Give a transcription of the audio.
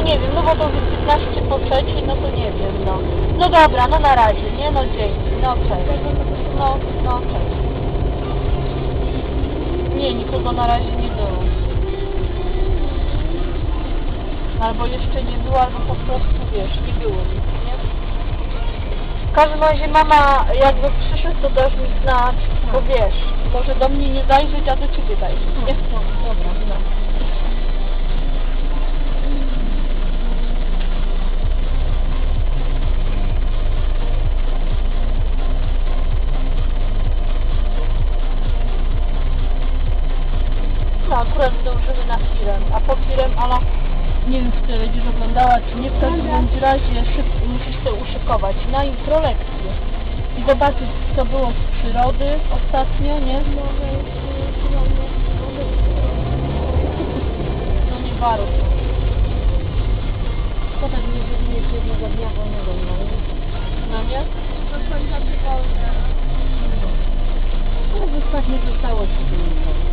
nie wiem, no bo to jest 15 po trzeciej, no to nie wiem, no. No dobra, no na razie, nie? No dzięki, no cześć. No, no cześć. Nie, nikogo na razie nie było. Albo jeszcze nie było, albo po prostu, wiesz, nie było nic, nie? W każdym razie mama, jakby przyszedł, to dasz mi znać, bo wiesz, może do mnie nie zajrzeć, a do ciebie zajrzeć, nie? No, dobra, no. Akurat zdążymy na firem, a po firem Ala, nie wiem czy będziesz oglądała czy nie, w każdym bądź razie szyb, musisz się uszykować na introlekcję i zobaczyć co było z przyrody ostatnio, nie? No nie bardzo. To tak nie zrobiłeś jednego dnia wolnego, no. No nie? to są za tygodnie. Ale wyspać nie zostało ci.